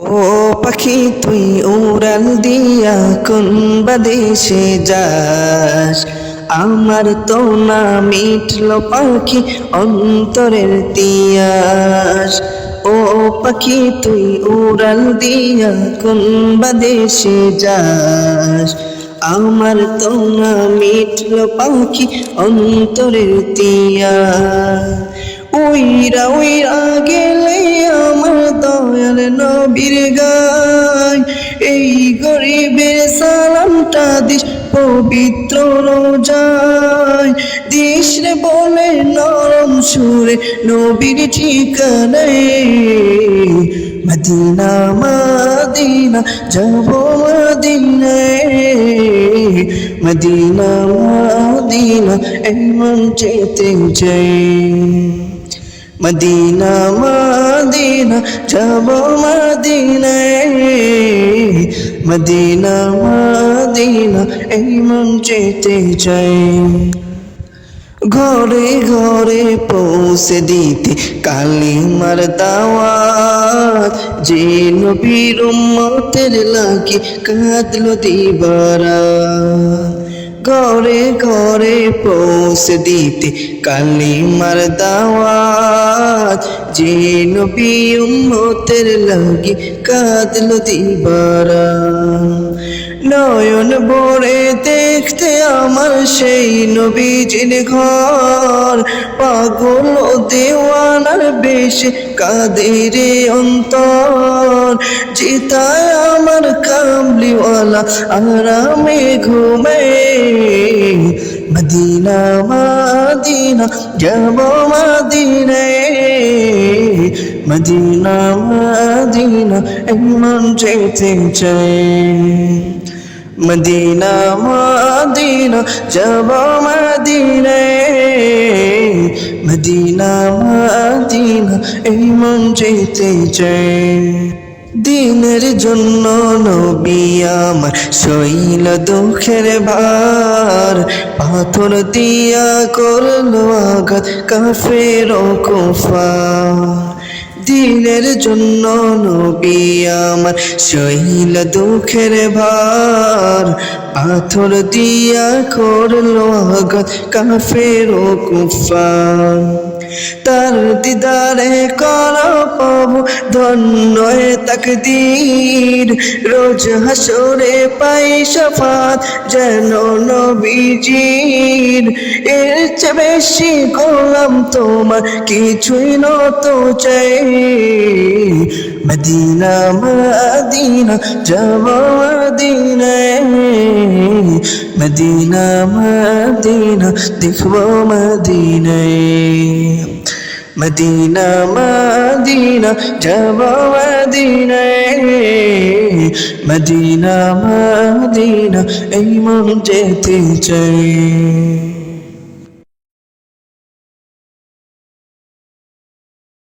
ও পাখি, তুই উড়াল দিয়া কোন বাদেশে যাস? আমার তো না মিটল পাখি অন্তরের তিয়াস। ও পাখি, তুই উড়াল দিয়া কোন বাদেশে যাস? আমার তো না মিটল পাখি অন্তরের তিয়াস। উইরা উইরা গেলে দয়াল নবীর গায় এই গরিবের সালামটা দিস পবিত্র রোজায়। দিস রে বলে নরম সুরে নবীর ঠিকানায়। মদিনা মদিনা, যাব মদিনায়। মদিনা মদিনা, এমন যেতে চাই। মদিনা মদিনা যাব মদিনায়। মদিনা মদিনা, এই মন যেতে চাই। ঘরে ঘরে পৌঁছে দিতে কালিমার দাওয়াত। যে নবীর উম্মতের লাগি কাঁদলো দিবারা ঘরে ঘরে পৌঁছে দিতে কালিমার দাওয়াত। যে নবী উম্মতের লাগি কাঁদলো দিবারা। নয়ন বড়ে দেখতে আমার সেই নবীজির ঘর। পাগল দেওয়ানার বেশ কাদের অন্তর। জিতায় আমার কামলিওয়ালা, আরামে ঘুমে মদিনা মদিনা যাব মদিনায় মদিনা মদিনা এমন যেতে চাই মদিনা মদিনা যাব মদিনা মদিনা এই মন যেতে চাই দিনের জন্য নবী আমার শৈল দুঃখের ভার। পাথর দিয়া করল আঘাত কাফের কুফার। দিনের জন্য নবী আমার শৈল দুঃখের ভার। পাথর দিয়া করল আঘাত কাফের কুফার। তার দিদারে কর পাব ধন্য তকদীর। রোজ হাসরে পাই সফাত যেন নবীজির। এর চেয়ে বেশি গোলাম তোমার কিছুই নত চাই। মদিনা মদিনা, যাব মদিনায়। মদিনা মদিনা, দেখব মদিনায়। মদিনা মদিনা যাব মদিনায়। মদিনা মদিনা এই মন যেতে চাই